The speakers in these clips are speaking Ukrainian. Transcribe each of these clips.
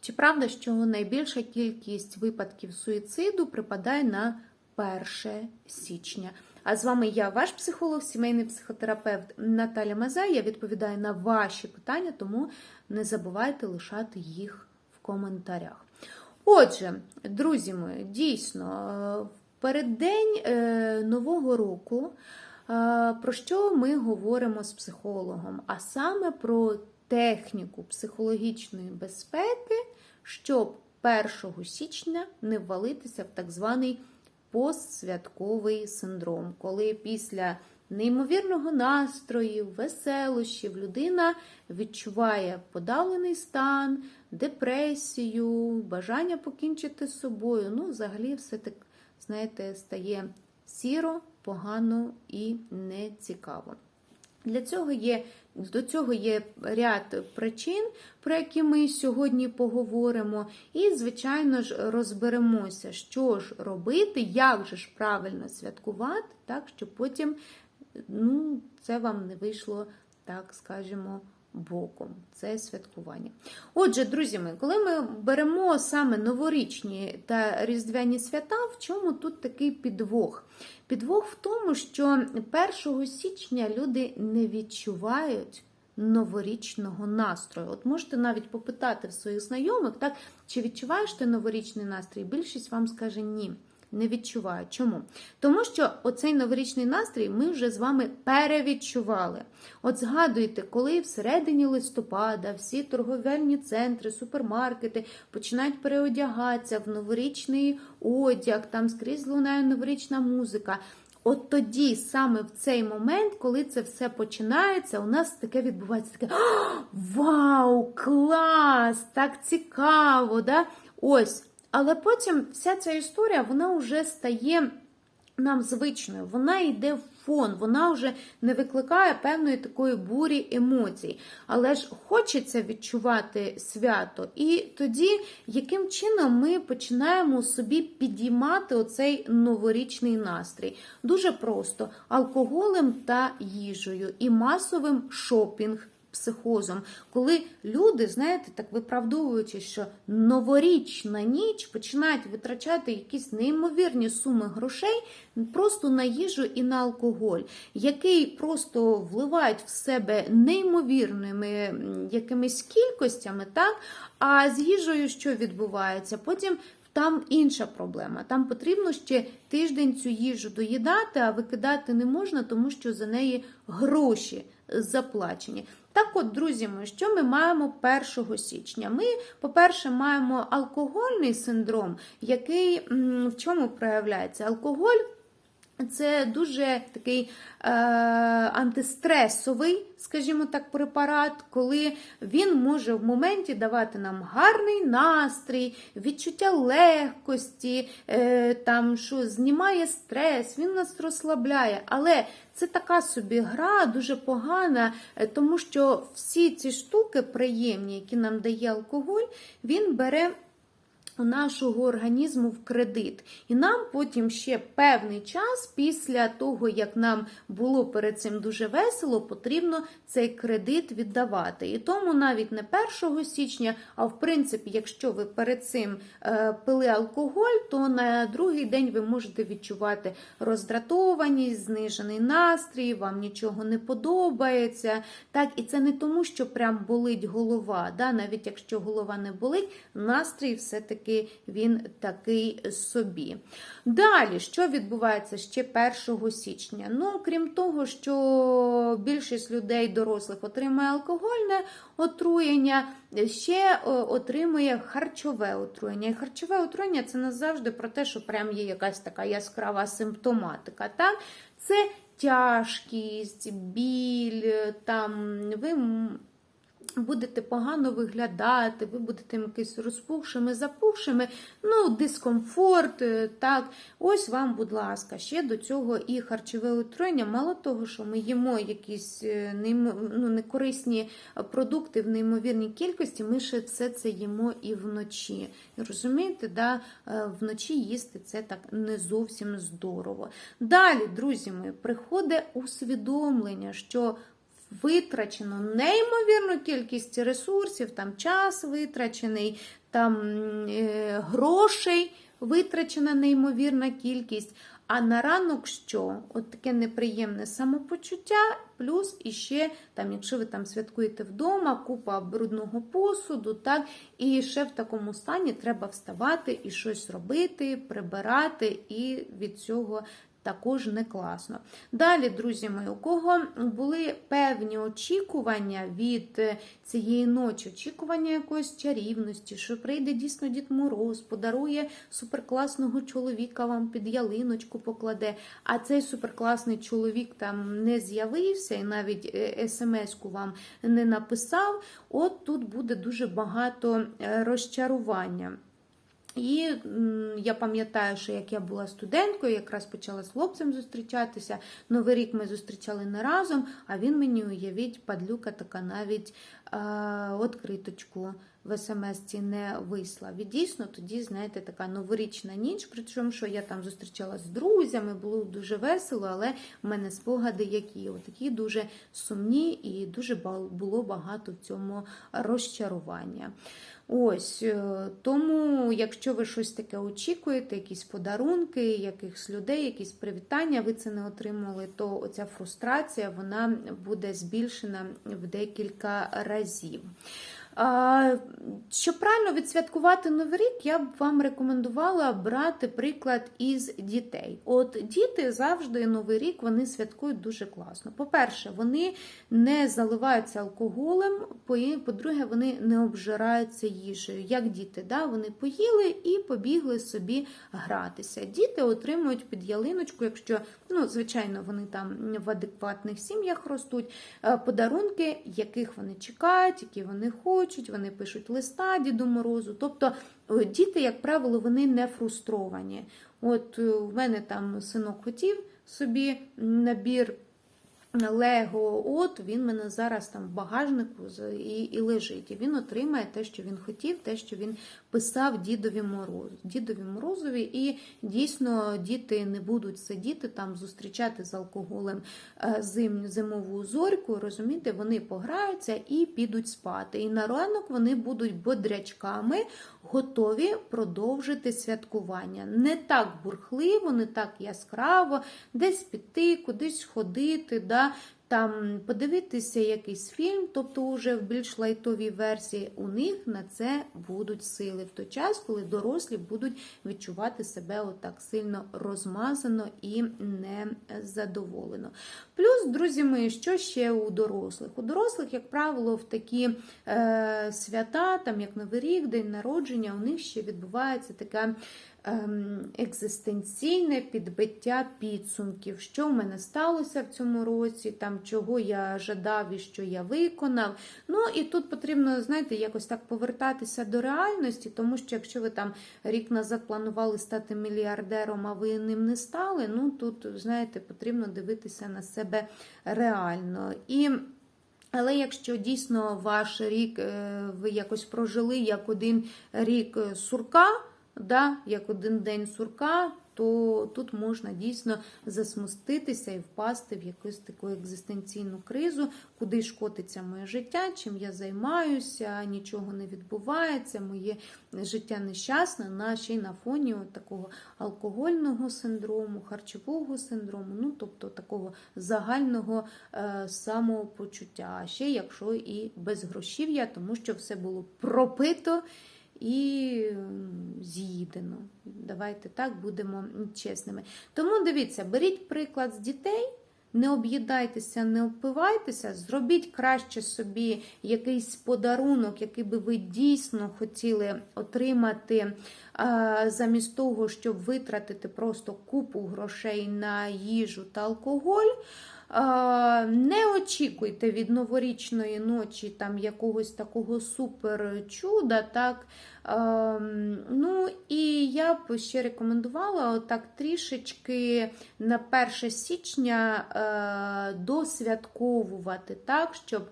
Чи правда, що найбільша кількість випадків суїциду припадає на 1 січня? А з вами я, ваш психолог, сімейний психотерапевт Наталя Мазай. Я відповідаю на ваші питання, тому не забувайте лишати їх в коментарях. Отже, друзі мої, дійсно, в переддень е, Нового року. е, Про що ми говоримо з психологом? А саме про техніку психологічної безпеки, щоб 1 січня не ввалитися в так званий постсвятковий синдром, коли після неймовірного настрою, веселощів людина відчуває подавлений стан, депресію, бажання покінчити з собою. Ну, взагалі, все так, знаєте, стає сіро, погано і нецікаво. Для цього є до цього є ряд причин, про які ми сьогодні поговоримо, і, звичайно ж, розберемося, що ж робити, як же ж правильно святкувати, так, щоб потім ну, це вам не вийшло, так скажемо, боком. Це святкування. Отже, друзі мої, коли ми беремо саме новорічні та різдвяні свята, в чому тут такий підвох? Підвох в тому, що 1 січня люди не відчувають новорічного настрою. От можете навіть попитати в своїх знайомих, так, чи відчуваєш ти новорічний настрій? Більшість вам скаже ні. Не відчуваю. Чому? Тому що оцей новорічний настрій ми вже з вами перевідчували. От згадуйте, коли всередині листопада всі торговельні центри, супермаркети починають переодягатися в новорічний одяг, там скрізь лунає новорічна музика. От тоді, саме в цей момент, коли це все починається, у нас таке відбувається таке вау, клас! Так цікаво! Да? Ось. Але потім вся ця історія вона вже стає нам звичною, вона йде в фон, вона вже не викликає певної такої бурі емоцій. Але ж хочеться відчувати свято. І тоді, яким чином ми починаємо собі підіймати оцей новорічний настрій? Дуже просто алкоголем та їжею і масовим шопінг психозом, коли люди, знаєте, так виправдовуючи, що новорічна ніч починають витрачати якісь неймовірні суми грошей просто на їжу і на алкоголь, який просто вливають в себе неймовірними якимись кількостями, так? А з їжею що відбувається? Потім. Там інша проблема. Там потрібно ще тиждень цю їжу доїдати, а викидати не можна, тому що за неї гроші заплачені. Так от, друзі мої, що ми маємо 1 січня? Ми, по-перше, маємо алкогольний синдром, який в чому проявляється? Алкоголь. Це дуже такий е, антистресовий, скажімо так, препарат, коли він може в моменті давати нам гарний настрій, відчуття легкості, е, там, що знімає стрес, він нас розслабляє. Але це така собі гра, дуже погана, е, тому що всі ці штуки приємні, які нам дає алкоголь, він бере нашого організму в кредит. І нам потім ще певний час, після того, як нам було перед цим дуже весело, потрібно цей кредит віддавати. І тому навіть не 1 січня, а в принципі, якщо ви перед цим е, пили алкоголь, то на другий день ви можете відчувати роздратованість, знижений настрій, вам нічого не подобається. Так, І це не тому, що прям болить голова. Да? Навіть якщо голова не болить, настрій все-таки він такий собі. Далі, що відбувається ще 1 січня? Ну, крім того, що більшість людей, дорослих, отримує алкогольне отруєння, ще отримує харчове отруєння. І харчове отруєння це не завжди про те, що прям є якась така яскрава симптоматика. Так? Це тяжкість, біль, там ви будете погано виглядати, ви будете якісь розпухшими, запухшими, ну, дискомфорт. е, так. Ось вам, будь ласка, ще до цього і харчове отруєння. Мало того, що ми їмо якісь е, ну, некорисні продукти в неймовірній кількості, ми ще все це їмо і вночі. Розумієте, да? Е, вночі їсти це так не зовсім здорово. Далі, друзі мої, приходить усвідомлення, що витрачено неймовірну кількість ресурсів, там час витрачений, там е, грошей витрачена неймовірна кількість. А на ранок що? От таке неприємне самопочуття, плюс іще, там, якщо ви там святкуєте вдома, купа брудного посуду, так, і ще в такому стані треба вставати і щось робити, прибирати, і від цього також не класно. Далі, друзі мої, у кого були певні очікування від е, цієї ночі, очікування якоїсь чарівності, що прийде дійсно Дід Мороз, подарує суперкласного чоловіка вам під ялиночку покладе, а цей суперкласний чоловік там не з'явився і навіть е, смс-ку вам не написав, от тут буде дуже багато е, розчарування. І я пам'ятаю, що як я була студенткою, якраз почала з хлопцем зустрічатися. Новий рік ми зустрічали не разом, а він мені уявіть, падлюка така навіть е, откриточку в смс-ці не вислав. І дійсно тоді, знаєте, така новорічна ніч, причому що я там зустрічалася з друзями, було дуже весело, але в мене спогади які, такі дуже сумні, і дуже було багато в цьому розчарування. Ось е, тому, якщо ви щось таке очікуєте, якісь подарунки, якихось людей, якісь привітання, ви це не отримали, то оця фрустрація вона буде збільшена в декілька разів. Щоб правильно відсвяткувати Новий рік, я б вам рекомендувала брати приклад із дітей. От діти завжди Новий рік вони святкують дуже класно. По-перше, вони не заливаються алкоголем, по- по-друге, вони не обжираються їжею. Як діти, да? вони поїли і побігли собі гратися. Діти отримують під ялиночку, якщо, ну, звичайно, вони там в адекватних сім'ях ростуть, е, подарунки, яких вони чекають, які вони хочуть, вони пишуть листа Діду Морозу. Тобто е, діти, як правило, вони не фрустровані. От е, в мене там синок хотів собі набір. Лего, от він мене зараз там в багажнику і, і лежить. І він отримає те, що він хотів, те, що він писав дідові морозу. Дідові морозові, і дійсно діти не будуть сидіти там, зустрічати з алкоголем е, зим, зимову зорьку. Розумієте, вони пограються і підуть спати. І на ранок вони будуть бодрячками, готові продовжити святкування. Не так бурхливо, не так яскраво, десь піти, кудись ходити. Да? Там подивитися якийсь фільм, тобто вже в більш лайтовій версії, у них на це будуть сили в той час, коли дорослі будуть відчувати себе отак сильно розмазано і незадоволено. Плюс, друзі мої, що ще у дорослих? У дорослих, як правило, в такі е, свята, там як Новий рік, День народження, у них ще відбувається така екзистенційне підбиття підсумків, що в мене сталося в цьому році, там чого я жадав і що я виконав. Ну і тут потрібно, знаєте, якось так повертатися до реальності, тому що якщо ви там рік назад планували стати мільярдером, а ви ним не стали, ну тут, знаєте, потрібно дивитися на себе реально. І але якщо дійсно ваш рік е, ви якось прожили як один рік е, сурка, да, як один день сурка, то тут можна дійсно засмуститися і впасти в якусь таку екзистенційну кризу, куди ж котиться моє життя, чим я займаюся, нічого не відбувається, моє життя нещасне, на ще й на фоні от такого алкогольного синдрому, харчового синдрому, ну тобто такого загального е, самопочуття. А ще якщо і без грошів'я, тому що все було пропито і з'їдено. Давайте так будемо чесними. Тому дивіться, беріть приклад з дітей. Не об'їдайтеся, не впивайтеся, зробіть краще собі якийсь подарунок, який би ви дійсно хотіли отримати, замість того, щоб витратити просто купу грошей на їжу та алкоголь. А, Не очікуйте від новорічної ночі там якогось такого супер чуда. Так? Ем, Ну і я б ще рекомендувала отак трішечки на 1 січня е, досвятковувати так, щоб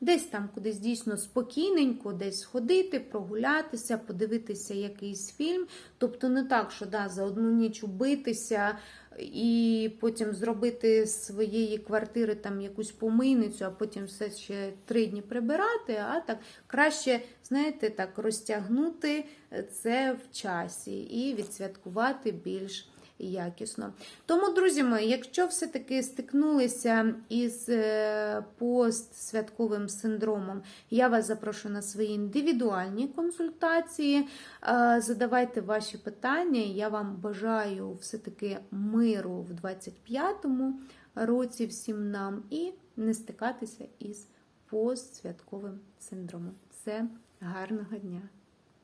десь там кудись дійсно спокійненько, десь сходити, прогулятися, подивитися якийсь фільм. Тобто не так, що да, за одну ніч убитися і потім зробити з своєї квартири там якусь помийницю, а потім все ще три дні прибирати. А так краще, знаєте, так розтягнути це в часі і відсвяткувати більш якісно. Тому, друзі мої, якщо все-таки стикнулися із е, постсвятковим синдромом, я вас запрошую на свої індивідуальні консультації. Е, Задавайте ваші питання. Я вам бажаю все-таки миру в 25-му році всім нам і не стикатися із постсвятковим синдромом. Все, гарного дня!